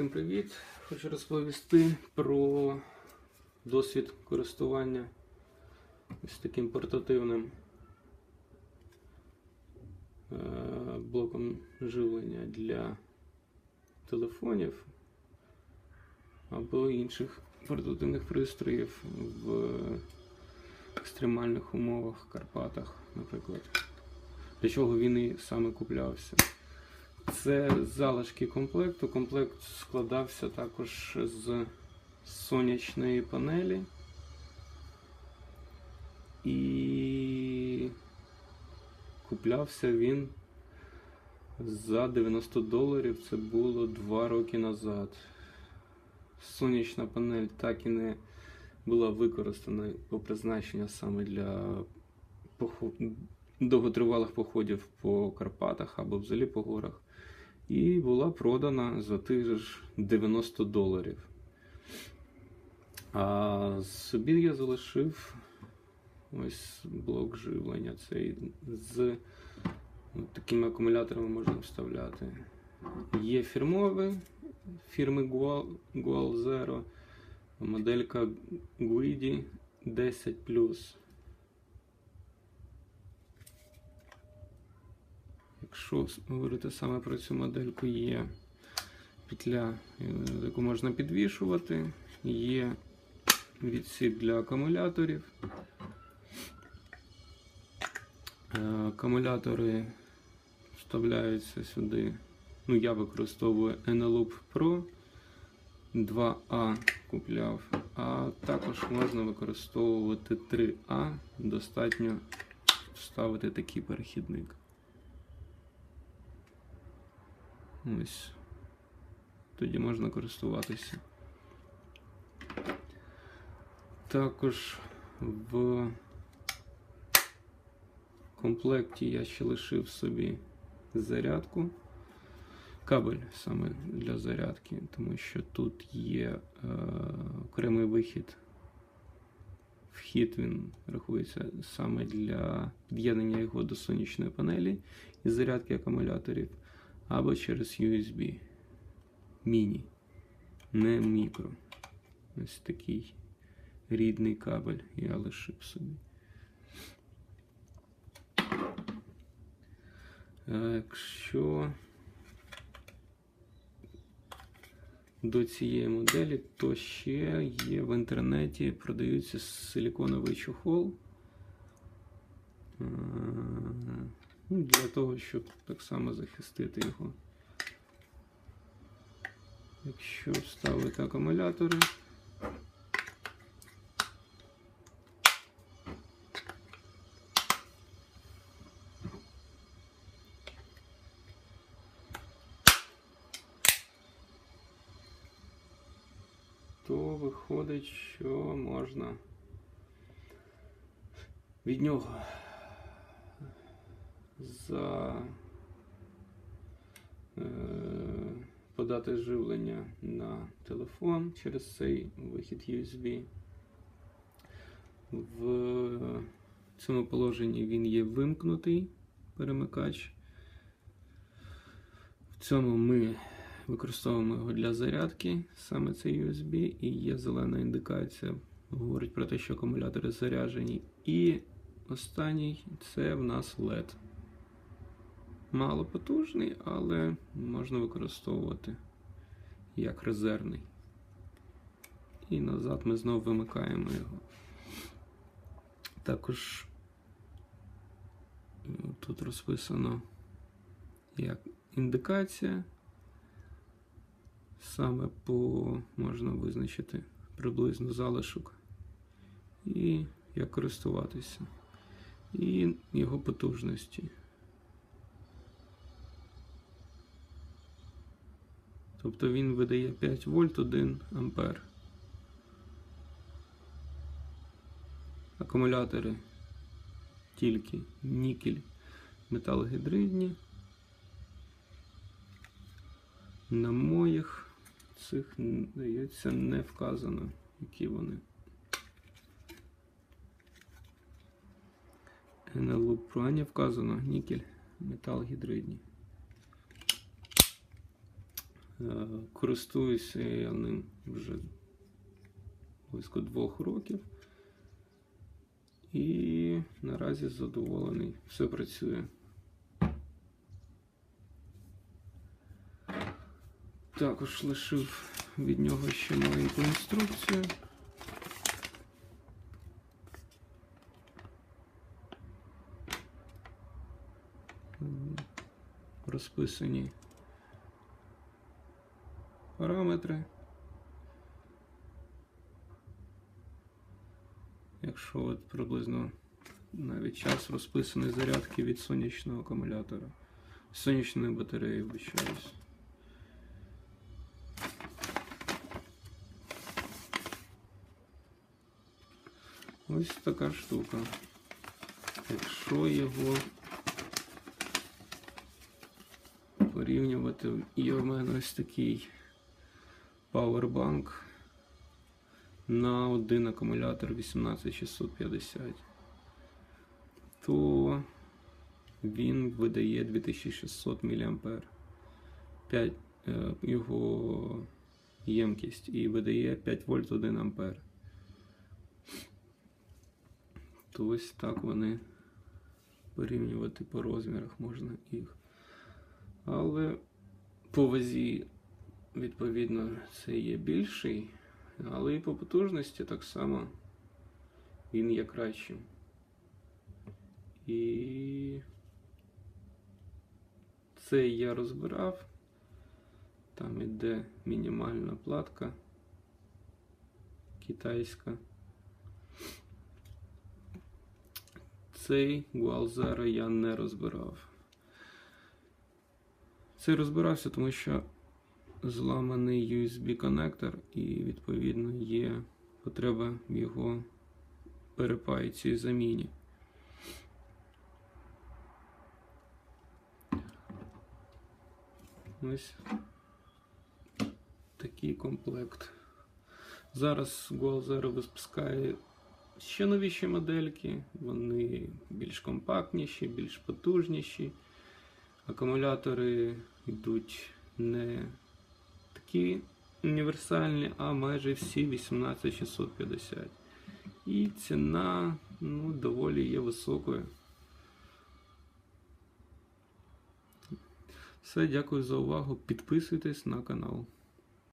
Всім привіт! Хочу розповісти про досвід користування ось таким портативним е, блоком живлення для телефонів або інших портативних пристроїв в екстремальних умовах, Карпатах, наприклад. Для чого він і саме куплявся. Це залишки комплекту. Комплект складався також з сонячної панелі. І куплявся він за 90 доларів. Це було 2 роки назад. Сонячна панель так і не була використана по призначенню саме для похо- довготривалих походів по Карпатах або взагалі по горах. І була продана за тих ж 90 доларів. А собі я залишив ось блок живлення. Цей з такими акумуляторами можна вставляти. Є фірмовий фірми Gual, Gual Zero, моделька Guidi 10 Якщо говорити саме про цю модельку, є петля, е, яку можна підвішувати, є відсік для акумуляторів. Е, Акумулятори вставляються сюди. Ну, я використовую Eneloop Pro 2А купляв, а також можна використовувати 3А. Достатньо вставити такий перехідник. Ось. Тоді можна користуватися. Також в комплекті я ще лишив собі зарядку. Кабель саме для зарядки, тому що тут є е, окремий вихід. Вхід він рахується саме для під'єднання його до сонячної панелі і зарядки акумуляторів або через USB. Міні, не мікро. Ось такий рідний кабель я лишив собі. Якщо до цієї моделі, то ще є в інтернеті продаються силіконовий чохол. Ну, для того, щоб так само захистити його. Якщо вставити акумулятори, то виходить, що можна від нього за е, подати живлення на телефон через цей вихід USB. В цьому положенні він є вимкнутий перемикач. В цьому ми використовуємо його для зарядки, саме цей USB, і є зелена індикація, говорить про те, що акумулятори заряджені. І останній це в нас LED. Мало потужний, але можна використовувати як резервний. І назад ми знову вимикаємо його. Також е, тут розписано як індикація. Саме по можна визначити приблизно залишок і як користуватися. І його потужності. Тобто він видає 5 вольт 1 ампер. Акумулятори тільки нікель металогідридні. На моїх цих, здається, не вказано, які вони. НЛУ Pro вказано нікель метал гідридні. Е, Користуюся я ним вже близько двох років. І наразі задоволений. Все працює. Також лишив від нього ще маленьку інструкцію. Розписані параметри. Якщо от приблизно навіть час розписаний зарядки від сонячного акумулятора, сонячної батареї, вибачаюсь. Ось така штука. Якщо його порівнювати, є в мене ось такий Powerbank на один акумулятор 18650, то він видає 2600 мА. 5, е, його ємкість і видає 5 вольт 1 ампер. То ось так вони порівнювати по розмірах можна їх. Але по вазі, відповідно, це є більший, але і по потужності так само він є кращим. І це я розбирав. Там іде мінімальна платка китайська. Цей Gualzero я не розбирав. Цей розбирався, тому що зламаний USB-коннектор і, відповідно, є потреба в його перепайці і заміні. Ось такий комплект. Зараз Goal Zero випускає ще новіші модельки, вони більш компактніші, більш потужніші. Акумулятори йдуть не такі універсальні, а майже всі 18650. І ціна ну, доволі є високою. Все, дякую за увагу. Підписуйтесь на канал.